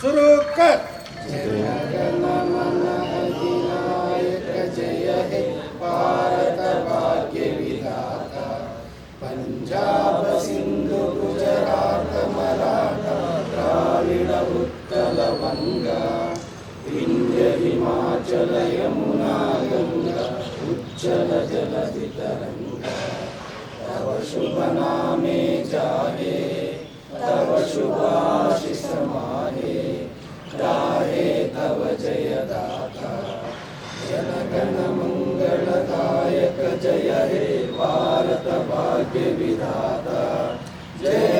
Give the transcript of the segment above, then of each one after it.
शुरू कर पंजाब सिंधु गुजरात मराठा द्राविड बंगा विंध्य हिमाचल यमुना गंगा जलधि तरंगा तव शुभ नामे जाए तव शुभाशिष मा जाहे तव जयदाता जनगण मंगलदायक जय हे भारत भाग्य विधाता जय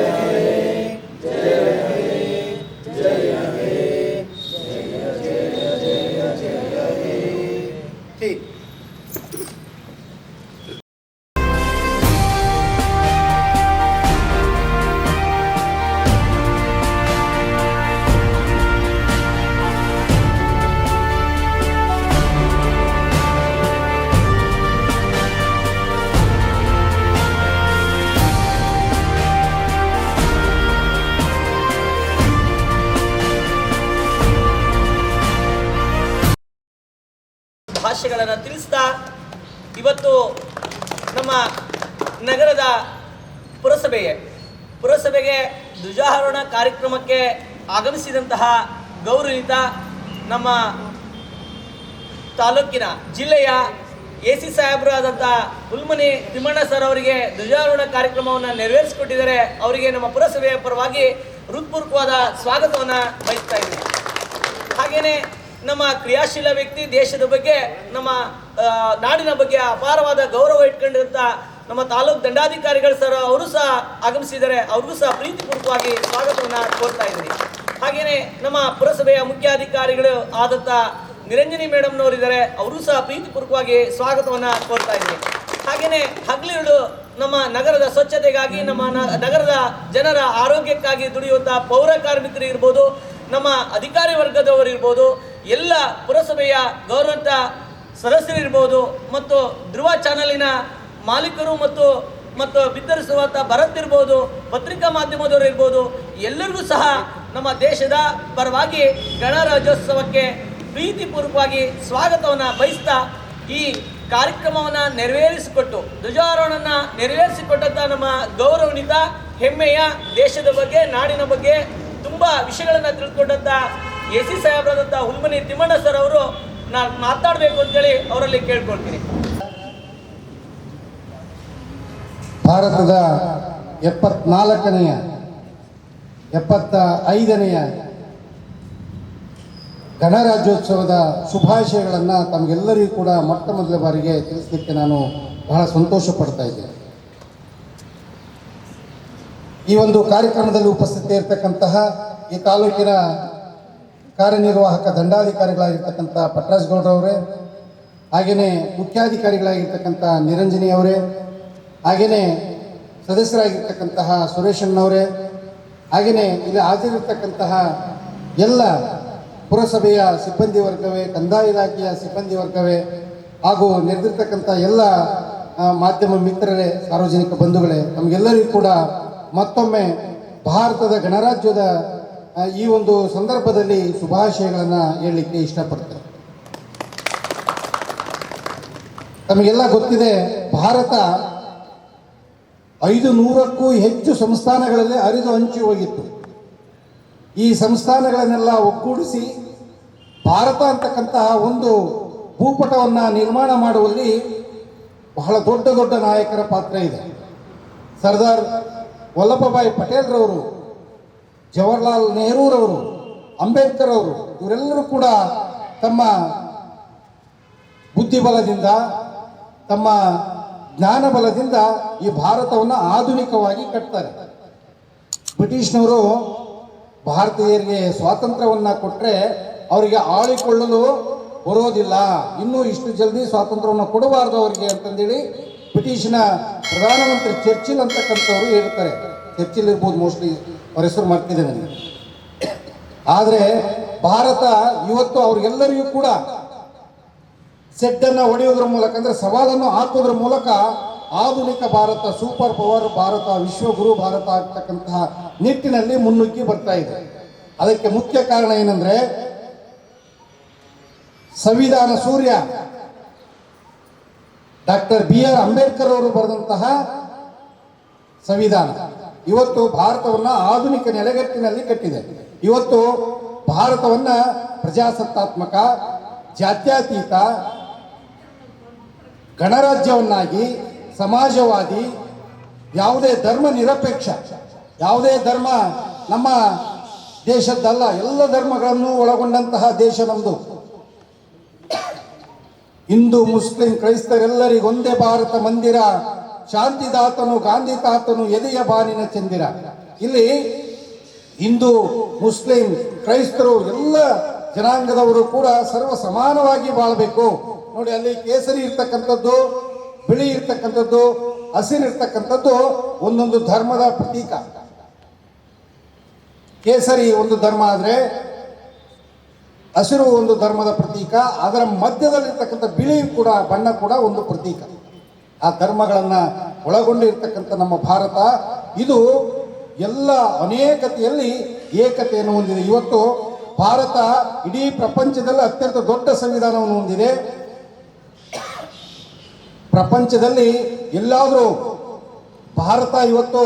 ಭಾಷೆಗಳನ್ನು ತಿಳಿಸ್ತಾ ಇವತ್ತು ನಮ್ಮ ನಗರದ ಪುರಸಭೆಗೆ ಪುರಸಭೆಗೆ ಧ್ವಜಾರೋಹಣ ಕಾರ್ಯಕ್ರಮಕ್ಕೆ ಆಗಮಿಸಿದಂತಹ ಗೌರವಿತ ನಮ್ಮ ತಾಲೂಕಿನ ಜಿಲ್ಲೆಯ ಎ ಸಿ ಸಾಹೇಬರಾದಂಥ ಹುಲ್ಮನಿ ತಿಮ್ಮಣ್ಣ ಸರ್ ಅವರಿಗೆ ಧ್ವಜಾರೋಹಣ ಕಾರ್ಯಕ್ರಮವನ್ನು ನೆರವೇರಿಸಿಕೊಟ್ಟಿದ್ದಾರೆ. ಅವರಿಗೆ ನಮ್ಮ ಪುರಸಭೆಯ ಪರವಾಗಿ ಹೃತ್ಪೂರ್ವಕವಾದ ಸ್ವಾಗತವನ್ನು ಬಯಸ್ತಾ ಇದ್ದೀನಿ. ಹಾಗೇನೆ ನಮ್ಮ ಕ್ರಿಯಾಶೀಲ ವ್ಯಕ್ತಿ, ದೇಶದ ಬಗ್ಗೆ, ನಮ್ಮ ನಾಡಿನ ಬಗ್ಗೆ ಅಪಾರವಾದ ಗೌರವ ಇಟ್ಕೊಂಡಿರುವಂತ ನಮ್ಮ ತಾಲೂಕು ದಂಡಾಧಿಕಾರಿಗಳು ಸರ್, ಅವರು ಸಹ ಆಗಮಿಸಿದ್ದಾರೆ. ಅವ್ರಿಗೂ ಸಹ ಪ್ರೀತಿಪೂರ್ವಕವಾಗಿ ಸ್ವಾಗತವನ್ನು ಕೋರ್ತಾ ಇದ್ದೀನಿ. ಹಾಗೇನೆ ನಮ್ಮ ಪುರಸಭೆಯ ಮುಖ್ಯಾಧಿಕಾರಿಗಳು ಆದಂತ ನಿರಂಜನಿ ಮೇಡಮ್ನವರು ಇದ್ದಾರೆ. ಅವರು ಸಹ ಪ್ರೀತಿಪೂರ್ವಕವಾಗಿ ಸ್ವಾಗತವನ್ನು ಕೋರ್ತಾ ಇದ್ದೀನಿ. ಹಾಗೇನೆ ಹಗಲಿರುಳು ನಮ್ಮ ನಗರದ ಸ್ವಚ್ಛತೆಗಾಗಿ, ನಮ್ಮ ನಗರದ ಜನರ ಆರೋಗ್ಯಕ್ಕಾಗಿ ದುಡಿಯುವಂತಹ ಪೌರ ಕಾರ್ಮಿಕರು ಇರ್ಬೋದು, ನಮ್ಮ ಅಧಿಕಾರಿ ವರ್ಗದವರು ಇರ್ಬೋದು ಎಲ್ಲ ಪುರಸಭೆಯ ಗೌರವಂತ ಸದಸ್ಯರಿರ್ಬೋದು ಮತ್ತು ಧ್ರುವ ಚಾನಲಿನ ಮಾಲೀಕರು ಮತ್ತು ಮತ್ತು ಬಿತ್ತರಿಸುವಂಥ ಭರತ್ ಇರ್ಬೋದು, ಪತ್ರಿಕಾ ಮಾಧ್ಯಮದವರು ಇರ್ಬೋದು, ಎಲ್ಲರಿಗೂ ಸಹ ನಮ್ಮ ದೇಶದ ಪರವಾಗಿ ಗಣರಾಜ್ಯೋತ್ಸವಕ್ಕೆ ಪ್ರೀತಿಪೂರ್ವಕವಾಗಿ ಸ್ವಾಗತವನ್ನು ಬಯಸ್ತಾ ಈ ಕಾರ್ಯಕ್ರಮವನ್ನು ನೆರವೇರಿಸಿಕೊಟ್ಟು ಧ್ವಜಾರೋಹಣನ ನೆರವೇರಿಸಿಕೊಟ್ಟಂಥ ನಮ್ಮ ಗೌರವನಿತ ಹೆಮ್ಮೆಯ ದೇಶದ ಬಗ್ಗೆ, ನಾಡಿನ ಬಗ್ಗೆ ತುಂಬ ವಿಷಯಗಳನ್ನು ತಿಳ್ಕೊಂಡಂಥ ಎ ಸಿ ಸಾಹೇಬರಾದಂಥ ಹುಲ್ಮನಿ ತಿಮ್ಮಣ್ಣ ಸರ್ ಅವರು ನಾನು ಮಾತಾಡಬೇಕು ಅಂತೇಳಿ ಅವರಲ್ಲಿ ಕೇಳ್ಕೊಳ್ತೀನಿ. ಭಾರತದ ಎಪ್ಪತ್ನಾಲ್ಕನೆಯ ಎಪ್ಪತ್ತ ಐದನೆಯ ಗಣರಾಜ್ಯೋತ್ಸವದ ಶುಭಾಶಯಗಳನ್ನು ತಮಗೆಲ್ಲರಿಗೂ ಕೂಡ ಮೊಟ್ಟ ಮೊದಲ ಬಾರಿಗೆ ತಿಳಿಸಲಿಕ್ಕೆ ನಾನು ಬಹಳ ಸಂತೋಷ ಪಡ್ತಾ ಇದ್ದೇನೆ. ಈ ಒಂದು ಕಾರ್ಯಕ್ರಮದಲ್ಲಿ ಉಪಸ್ಥಿತಿ ಇರತಕ್ಕಂತಹ ಈ ತಾಲೂಕಿನ ಕಾರ್ಯನಿರ್ವಾಹಕ ದಂಡಾಧಿಕಾರಿಗಳಾಗಿರ್ತಕ್ಕಂಥ ಪಟ್ರಾಜ್ ಗೌಡ್ರವರೇ ಹಾಗೆಯೇ ಮುಖ್ಯಾಧಿಕಾರಿಗಳಾಗಿರ್ತಕ್ಕಂಥ ನಿರಂಜನಿ ಅವರೇ ಹಾಗೆಯೇ ಸದಸ್ಯರಾಗಿರ್ತಕ್ಕಂತಹ ಸುರೇಶಣ್ಣವರೇ ಹಾಗೆಯೇ ಇಲ್ಲಿ ಹಾಜರಿರ್ತಕ್ಕಂತಹ ಎಲ್ಲ ಪುರಸಭೆಯ ಸಿಬ್ಬಂದಿ ವರ್ಗವೇ, ಕಂದಾಯ ಇಲಾಖೆಯ ಸಿಬ್ಬಂದಿ ವರ್ಗವೇ, ಹಾಗೂ ನೆರೆದಿರ್ತಕ್ಕಂಥ ಎಲ್ಲ ಮಾಧ್ಯಮ ಮಿತ್ರರೇ, ಸಾರ್ವಜನಿಕ ಬಂಧುಗಳೇ, ನಮಗೆಲ್ಲರಿಗೂ ಕೂಡ ಮತ್ತೊಮ್ಮೆ ಭಾರತದ ಗಣರಾಜ್ಯದ ಈ ಒಂದು ಸಂದರ್ಭದಲ್ಲಿ ಶುಭಾಶಯಗಳನ್ನು ಹೇಳಲಿಕ್ಕೆ ಇಷ್ಟಪಡ್ತೇನೆ. ತಮಗೆಲ್ಲ ಗೊತ್ತಿದೆ, ಭಾರತ ಐದು ನೂರಕ್ಕೂ ಹೆಚ್ಚು ಸಂಸ್ಥಾನಗಳಲ್ಲಿ ಹರಿದು ಹಂಚಿ ಹೋಗಿತ್ತು. ಈ ಸಂಸ್ಥಾನಗಳನ್ನೆಲ್ಲ ಒಗ್ಗೂಡಿಸಿ ಭಾರತ ಅಂತಕ್ಕಂತಹ ಒಂದು ಭೂಪಟವನ್ನು ನಿರ್ಮಾಣ ಮಾಡುವಲ್ಲಿ ಬಹಳ ದೊಡ್ಡ ದೊಡ್ಡ ನಾಯಕರ ಪಾತ್ರ ಇದೆ. ಸರ್ದಾರ್ ವಲ್ಲಭಭಾಯಿ ಪಟೇಲ್ರವರು ಜವಾಹರ್ಲಾಲ್ ನೆಹರೂರವರು, ಅಂಬೇಡ್ಕರ್ ಅವರು, ಇವರೆಲ್ಲರೂ ಕೂಡ ತಮ್ಮ ಬುದ್ಧಿಬಲದಿಂದ, ತಮ್ಮ ಜ್ಞಾನಬಲದಿಂದ ಈ ಭಾರತವನ್ನು ಆಧುನಿಕವಾಗಿ ಕಟ್ತಾರೆ. ಬ್ರಿಟಿಷ್ನವರು ಭಾರತೀಯರಿಗೆ ಸ್ವಾತಂತ್ರ್ಯವನ್ನು ಕೊಟ್ಟರೆ ಅವರಿಗೆ ಆಳಿಕೊಳ್ಳಲು ಬರೋದಿಲ್ಲ. ಇನ್ನೂ ಇಷ್ಟು ಜಲ್ದಿ ಸ್ವಾತಂತ್ರ್ಯವನ್ನು ಕೊಡಬಾರ್ದು ಅವರಿಗೆ ಅಂತಂದೇಳಿ ಬ್ರಿಟಿಷ್ನ ಪ್ರಧಾನಮಂತ್ರಿ ಚರ್ಚಿಲ್ ಅಂತಕ್ಕಂಥವ್ರು ಹೇಳ್ತಾರೆ. ಚರ್ಚಿಲ್ ಇರ್ಬೋದು, ಮೋಸ್ಟ್ಲಿ ಅವ್ರ ಮಾಡ್ತಿದೆ ನನಗೆ. ಆದರೆ ಭಾರತ ಇವತ್ತು ಅವ್ರಿಗೆಲ್ಲರಿಗೂ ಕೂಡ ಸೆಡ್ಡನ್ನು ಹೊಡೆಯೋದ್ರ ಮೂಲಕ ಅಂದ್ರೆ ಸವಾಲನ್ನು ಹಾಕೋದ್ರ ಮೂಲಕ ಆಧುನಿಕ ಭಾರತ ಸೂಪರ್ ಪವರ್ ಭಾರತ, ವಿಶ್ವಗುರು ಭಾರತ ಆಗ್ತಕ್ಕಂತಹ ನಿಟ್ಟಿನಲ್ಲಿ ಮುನ್ನುಗ್ಗಿ ಬರ್ತಾ ಇದೆ. ಅದಕ್ಕೆ ಮುಖ್ಯ ಕಾರಣ ಏನಂದ್ರೆ ಸಂವಿಧಾನ ಸೂರ್ಯ ಡಾಕ್ಟರ್ ಬಿ ಆರ್ ಅಂಬೇಡ್ಕರ್ ಅವರು ಬರೆದಂತಹ ಸಂವಿಧಾನ. ಇವತ್ತು ಭಾರತವನ್ನ ಆಧುನಿಕ ನೆಲೆಗಟ್ಟಿನಲ್ಲಿ ಕಟ್ಟಿದೆ. ಇವತ್ತು ಭಾರತವನ್ನ ಪ್ರಜಾಸತ್ತಾತ್ಮಕ, ಜಾತ್ಯತೀತ, ಗಣರಾಜ್ಯವನ್ನಾಗಿ, ಸಮಾಜವಾದಿ, ಯಾವುದೇ ಧರ್ಮ ನಿರಪೇಕ್ಷ, ಯಾವುದೇ ಧರ್ಮ ನಮ್ಮ ದೇಶದ್ದಲ್ಲ, ಎಲ್ಲ ಧರ್ಮಗಳನ್ನು ಒಳಗೊಂಡಂತಹ ದೇಶ ನಮ್ಮದು ಹಿಂದೂ, ಮುಸ್ಲಿಂ ಕ್ರೈಸ್ತರೆಲ್ಲರಿಗೊಂದೇ ಭಾರತ ಮಂದಿರ. ಶಾಂತಿದಾತನು ಗಾಂಧಿ ತಾತನು ಎದೆಯ ಬಾನಿನ ಚಂದಿರ. ಇಲ್ಲಿ ಹಿಂದೂ, ಮುಸ್ಲಿಂ, ಕ್ರೈಸ್ತರು, ಎಲ್ಲ ಜನಾಂಗದವರು ಕೂಡ ಸರ್ವ ಸಮಾನವಾಗಿ ಬಾಳಬೇಕು. ನೋಡಿ, ಅಲ್ಲಿ ಕೇಸರಿ ಇರ್ತಕ್ಕಂಥದ್ದು, ಬಿಳಿ ಇರ್ತಕ್ಕಂಥದ್ದು, ಹಸಿರು ಇರ್ತಕ್ಕಂಥದ್ದು ಒಂದೊಂದು ಧರ್ಮದ ಪ್ರತೀಕ. ಕೇಸರಿ ಒಂದು ಧರ್ಮ ಆದರೆ, ಹಸಿರು ಒಂದು ಧರ್ಮದ ಪ್ರತೀಕ, ಅದರ ಮಧ್ಯದಲ್ಲಿರ್ತಕ್ಕಂಥ ಬಿಳಿ ಕೂಡ, ಬಣ್ಣ ಕೂಡ ಒಂದು ಪ್ರತೀಕ. ಆ ಧರ್ಮಗಳನ್ನು ಒಳಗೊಂಡಿರ್ತಕ್ಕಂಥ ನಮ್ಮ ಭಾರತ, ಇದು ಎಲ್ಲ ಅನೇಕತೆಯಲ್ಲಿ ಏಕತೆಯನ್ನು ಹೊಂದಿದೆ. ಇವತ್ತು ಭಾರತ ಇಡೀ ಪ್ರಪಂಚದಲ್ಲಿ ಅತ್ಯಂತ ದೊಡ್ಡ ಸಂವಿಧಾನವನ್ನು ಹೊಂದಿದೆ. ಪ್ರಪಂಚದಲ್ಲಿ ಎಲ್ಲಾದರೂ ಭಾರತ ಇವತ್ತು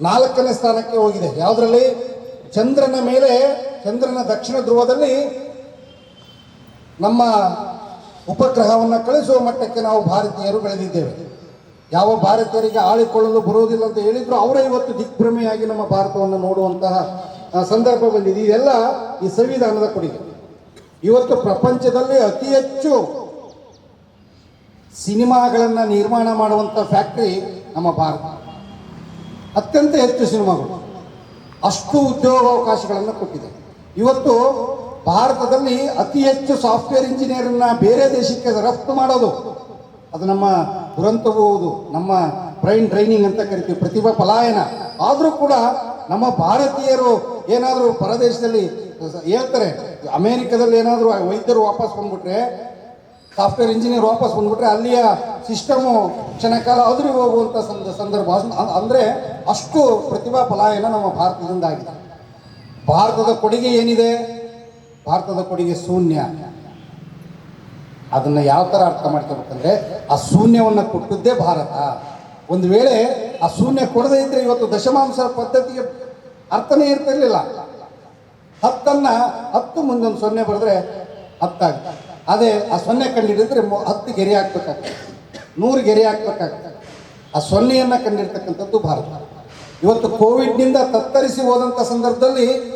ನಾಲ್ಕನೇ ಸ್ಥಾನಕ್ಕೆ ಹೋಗಿದೆ. ಯಾವುದರಲ್ಲಿ? ಚಂದ್ರನ ಮೇಲೆ, ಚಂದ್ರನ ದಕ್ಷಿಣ ಧ್ರುವದಲ್ಲಿ ನಮ್ಮ ಉಪಗ್ರಹವನ್ನು ಕಳಿಸುವ ಮಟ್ಟಕ್ಕೆ ನಾವು ಭಾರತೀಯರು ಬೆಳೆದಿದ್ದೇವೆ. ಯಾವ ಭಾರತೀಯರಿಗೆ ಆಳಿಕೊಳ್ಳಲು ಬರುವುದಿಲ್ಲ ಅಂತ ಹೇಳಿದ್ರು, ಅವರೇ ಇವತ್ತು ದಿಗ್ಭ್ರಮೆಯಾಗಿ ನಮ್ಮ ಭಾರತವನ್ನು ನೋಡುವಂತಹ ಸಂದರ್ಭ ಬಂದಿದೆ ಇದೆಲ್ಲ ಈ ಸಂವಿಧಾನದ ಕೊಡುಗೆ. ಇವತ್ತು ಪ್ರಪಂಚದಲ್ಲಿ ಅತಿ ಹೆಚ್ಚು ಸಿನಿಮಾಗಳನ್ನು ನಿರ್ಮಾಣ ಮಾಡುವಂಥ ಫ್ಯಾಕ್ಟ್ರಿ ನಮ್ಮ ಭಾರತ. ಅತ್ಯಂತ ಹೆಚ್ಚು ಸಿನಿಮಾಗಳು. ಅಷ್ಟು ಉದ್ಯೋಗಾವಕಾಶಗಳನ್ನು ಕೊಟ್ಟಿದೆ. ಇವತ್ತು ಭಾರತದಲ್ಲಿ ಅತಿ ಹೆಚ್ಚು ಸಾಫ್ಟ್ವೇರ್ ಇಂಜಿನಿಯರನ್ನ ಬೇರೆ ದೇಶಕ್ಕೆ ರಫ್ತು ಮಾಡೋದು. ಅದು ನಮ್ಮ ದುರಂತವೂ ಹೌದು. ನಮ್ಮ ಬ್ರೈನ್ ಟ್ರೈನಿಂಗ್ ಅಂತ ಕರಿತೀವಿ. ಪ್ರತಿಭಾ ಪಲಾಯನ. ಆದರೂ ಕೂಡ ನಮ್ಮ ಭಾರತೀಯರು ಏನಾದರೂ ಪರದೇಶದಲ್ಲಿ ಹೇಳ್ತಾರೆ, ಅಮೇರಿಕದಲ್ಲಿ ಏನಾದರೂ ವೈದ್ಯರು ವಾಪಸ್ ಬಂದ್ಬಿಟ್ರೆ, ಸಾಫ್ಟ್ವೇರ್ ಇಂಜಿನಿಯರ್ ವಾಪಸ್ ಬಂದ್ಬಿಟ್ರೆ ಅಲ್ಲಿಯ ಸಿಸ್ಟಮು ಕ್ಷಣಕಾಲ ಅದುರಿ ಹೋಗುವಂಥ ಸಂದ, ಸಂದರ್ಭ. ಅಂದ್ರೆ ಅಷ್ಟು ಪ್ರತಿಭಾ ಪಲಾಯನ ನಮ್ಮ ಭಾರತದಿಂದ ಆಗಿದೆ ಭಾರತದ ಕೊಡುಗೆ ಏನಿದೆ? ಭಾರತದ ಕೊಡುಗೆ ಶೂನ್ಯ. ಅದನ್ನ ಯಾವ ಥರ ಅರ್ಥ ಮಾಡ್ಕೋಬೇಕಂದ್ರೆ, ಆ ಶೂನ್ಯವನ್ನು ಕೊಟ್ಟದ್ದೇ ಭಾರತ. ಒಂದು ವೇಳೆ ಆ ಶೂನ್ಯ ಕೊಡದೇ ಇದ್ದರೆ ಇವತ್ತು ದಶಮಾಂಶ ಪದ್ಧತಿಗೆ ಅರ್ಥನೇ ಇರ್ತಿರ್ಲಿಲ್ಲ. ಹತ್ತನ್ನು ಹತ್ತು ಮುಂದೊಂದು ಸೊನ್ನೆ ಬರೆದ್ರೆ ಹತ್ತಾಗುತ್ತೆ. ಅದೇ ಆ ಸೊನ್ನೆ ಕಂಡಿಡಿದ್ರೆ ಹತ್ತು ಗೆರೆ ಹಾಕ್ಬೇಕಾಗ್ತದೆ ನೂರು ಗೆರೆ ಹಾಕ್ಬೇಕಾಗ್ತದೆ ಆ ಸೊನ್ನೆಯನ್ನು ಕಂಡಿರ್ತಕ್ಕಂಥದ್ದು ಭಾರತ. ಇವತ್ತು ಕೋವಿಡ್ನಿಂದ ತತ್ತರಿಸಿ ಹೋದಂಥ ಸಂದರ್ಭದಲ್ಲಿ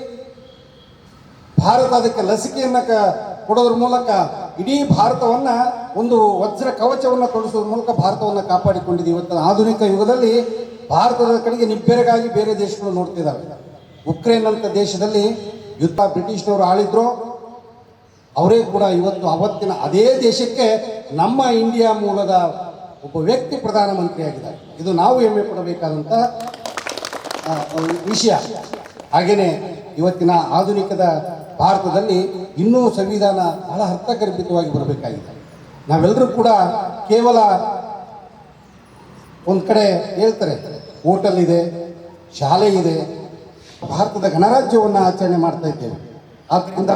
ಭಾರತ ಅದಕ್ಕೆ ಲಸಿಕೆಯನ್ನು ಕೊಡೋದ್ರ ಮೂಲಕ ಇಡೀ ಭಾರತವನ್ನ ಒಂದು ವಜ್ರ ಕವಚವನ್ನು ತೊಡಿಸೋದ್ರ ಮೂಲಕ ಭಾರತವನ್ನು ಕಾಪಾಡಿಕೊಂಡಿದೆ ಇವತ್ತಿನ ಆಧುನಿಕ ಯುಗದಲ್ಲಿ ಭಾರತದ ಕಡೆಗೆ ನಿಬ್ಬೆರಗಾಗಿ ಬೇರೆ ದೇಶಗಳು ನೋಡ್ತಿದ್ದಾವೆ ಉಕ್ರೇನ್ ಅಂತ ದೇಶದಲ್ಲಿ ಯುದ್ಧ ಬ್ರಿಟಿಷ್ನವರು ಆಳಿದ್ರು. ಅವರೇ ಕೂಡ ಇವತ್ತು ಅವತ್ತಿನ ಅದೇ ದೇಶಕ್ಕೆ ನಮ್ಮ ಇಂಡಿಯಾ ಮೂಲದ ಒಬ್ಬ ವ್ಯಕ್ತಿ ಪ್ರಧಾನಮಂತ್ರಿಯಾಗಿದ್ದಾರೆ. ಇದು ನಾವು ಹೆಮ್ಮೆ ಪಡಬೇಕಾದಂಥ ವಿಷಯ. ಹಾಗೆಯೇ ಇವತ್ತಿನ ಆಧುನಿಕದ ಭಾರತದಲ್ಲಿ ಇನ್ನೂ ಸಂವಿಧಾನ ಬಹಳ ಅರ್ಥಗರ್ಭಿತವಾಗಿ ಬರಬೇಕಾಗಿದೆ. ನಾವೆಲ್ಲರೂ ಕೂಡ ಕೇವಲ ಒಂದು ಕಡೆ ಹೇಳ್ತಾರೆ ಹೋಟೆಲ್ ಇದೆ ಶಾಲೆ ಇದೆ ಭಾರತದ ಗಣರಾಜ್ಯವನ್ನು ಆಚರಣೆ ಮಾಡ್ತಾ ಇದ್ದೇವೆ. ಆದ್ದರಿಂದ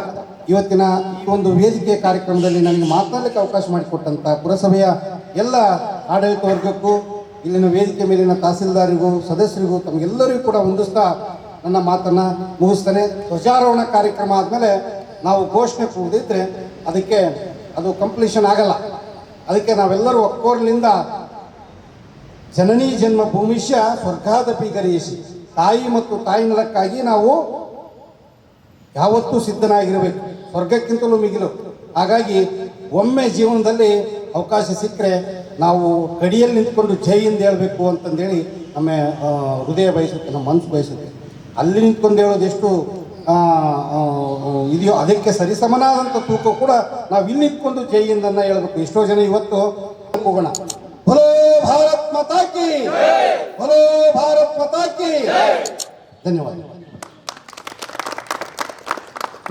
ಇವತ್ತಿನ ಈ ಒಂದು ವೇದಿಕೆ ಕಾರ್ಯಕ್ರಮದಲ್ಲಿ ನನಗೆ ಮಾತನಾಡಲಿಕ್ಕೆ ಅವಕಾಶ ಮಾಡಿಕೊಟ್ಟಂಥ ಪುರಸಭೆಯ ಎಲ್ಲ ಆಡಳಿತ ವರ್ಗಕ್ಕೂ, ಇಲ್ಲಿನ ವೇದಿಕೆ ಮೇಲಿನ ತಹಸೀಲ್ದಾರಿಗೂ ಸದಸ್ಯರಿಗೂ, ತಮಗೆಲ್ಲರಿಗೂ ಕೂಡ ಹೊಂದಿಸ್ತಾ ನನ್ನ ಮಾತನ್ನು ಮುಗಿಸ್ತೇನೆ. ಧ್ವಜಾರೋಹಣ ಕಾರ್ಯಕ್ರಮ ಆದಮೇಲೆ ನಾವು ಘೋಷಣೆ ಕೂಡಿದ್ರೆ ಅದಕ್ಕೆ ಅದು ಕಂಪ್ಲೀಷನ್ ಆಗಲ್ಲ. ಅದಕ್ಕೆ ನಾವೆಲ್ಲರೂ ಒಕ್ಕೋರ್ಲಿಂದ ಜನನಿ ಜನ್ಮ ಭೂಮಿಷ್ಯ ಸ್ವರ್ಗಾದಪಿ ಗರೀಶಿ ತಾಯಿ ಮತ್ತು ತಾಯಿ ನೆಲಕ್ಕಾಗಿ ನಾವು ಯಾವತ್ತೂ ಸಿದ್ಧನಾಗಿರಬೇಕು. ಸ್ವರ್ಗಕ್ಕಿಂತಲೂ ಮಿಗಿಲು. ಹಾಗಾಗಿ ಒಮ್ಮೆ ಜೀವನದಲ್ಲಿ ಅವಕಾಶ ಸಿಕ್ಕರೆ ನಾವು ಗಡಿಯಲ್ಲಿ ನಿಂತ್ಕೊಂಡು ಜೈ ಎಂದು ಹೇಳಬೇಕು ಅಂತಂದೇಳಿ ನಮ್ಮ ಹೃದಯ ಬಯಸುತ್ತೆ, ನಮ್ಮ ಮನಸ್ಸು ಬಯಸುತ್ತೆ. ಅಲ್ಲಿ ನಿಂತ್ಕೊಂಡು ಹೇಳೋದು ಎಷ್ಟು ಇದೆಯೋ ಅದಕ್ಕೆ ಸರಿಸಮನಾದಂಥ ತೂಕ ಕೂಡ ನಾವು ಇಲ್ಲಿ ನಿಂತ್ಕೊಂಡು ಜೈ ಎಂದನ್ನ ಹೇಳಬೇಕು. ಎಷ್ಟೋ ಜನ ಇವತ್ತು ಹೋಗೋಣ. ಬಲೋ ಭಾರತ್ ಮತಾಕಿ ಬಲೋ ಭಾರತ್ ಮತಾಕಿ ಧನ್ಯವಾದ.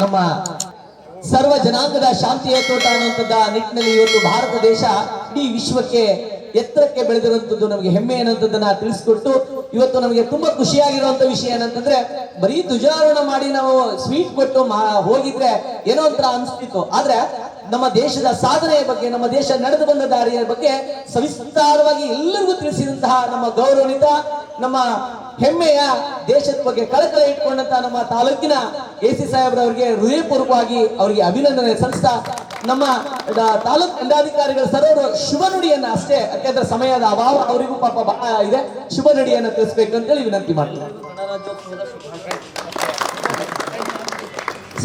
ನಮ್ಮ ಸರ್ವ ಜನಾಂಗದ ಶಾಂತಿಯ ತೋಟ ಅನ್ನುವಂಥದ್ದ ನಿಟ್ಟಿನಲ್ಲಿ ಇವತ್ತು ಭಾರತ ದೇಶ ಇಡೀ ವಿಶ್ವಕ್ಕೆ ಎತ್ತರಕ್ಕೆ ಬೆಳೆದಿರುವಂಥದ್ದು ನಮಗೆ ಹೆಮ್ಮೆ ಅನ್ನುವಂಥದ್ದನ್ನ ತಿಳಿಸ್ಕೊಟ್ಟು ಇವತ್ತು ನಮಗೆ ತುಂಬಾ ಖುಷಿಯಾಗಿರುವಂತ ವಿಷಯ ಏನಂತಂದ್ರೆ, ಬರೀ ಧ್ವಜಾರೋಹಣ ಮಾಡಿ ನಾವು ಸ್ವೀಟ್ ಕೊಟ್ಟು ಹೋಗಿದ್ರೆ ಏನೋ ಒಂಥರ ಅನಿಸ್ತಿತ್ತು. ಆದ್ರೆ ನಮ್ಮ ದೇಶದ ಸಾಧನೆಯ ಬಗ್ಗೆ, ನಮ್ಮ ದೇಶ ನಡೆದು ಬಂದ ದಾರಿಯ ಬಗ್ಗೆ ಸವಿಸ್ತಾರವಾಗಿ ಎಲ್ಲರಿಗೂ ತಿಳಿಸಿದಂತಹ ನಮ್ಮ ಗೌರವನಿತ, ನಮ್ಮ ಹೆಮ್ಮೆಯ ದೇಶದ ಬಗ್ಗೆ ಕಳಕಳ ಇಟ್ಕೊಂಡಂತ ನಮ್ಮ ತಾಲೂಕಿನ ಎ ಸಿ ಸಾಹೇಬ್ರವರಿಗೆ ಹೃದಯಪೂರ್ವಕವಾಗಿ ಅವರಿಗೆ ಅಭಿನಂದನೆ ಸಲ್ಲಿಸ್ತಾ ನಮ್ಮ ತಾಲೂಕ್ ದಂಡಾಧಿಕಾರಿಗಳ ಸರೋರು ಶುಭ ನುಡಿಯನ್ನ ಅಷ್ಟೇ, ಯಾಕೆಂದ್ರೆ ಸಮಯದ ಅಭಾವ, ಅವರಿಗೂ ಪಾಪ ಬಹಳ ಇದೆ. ಶುಭ ತಿಳಿಸ್ಬೇಕು ಅಂತೇಳಿ ವಿನಂತಿ ಮಾಡ್ತೀನಿ.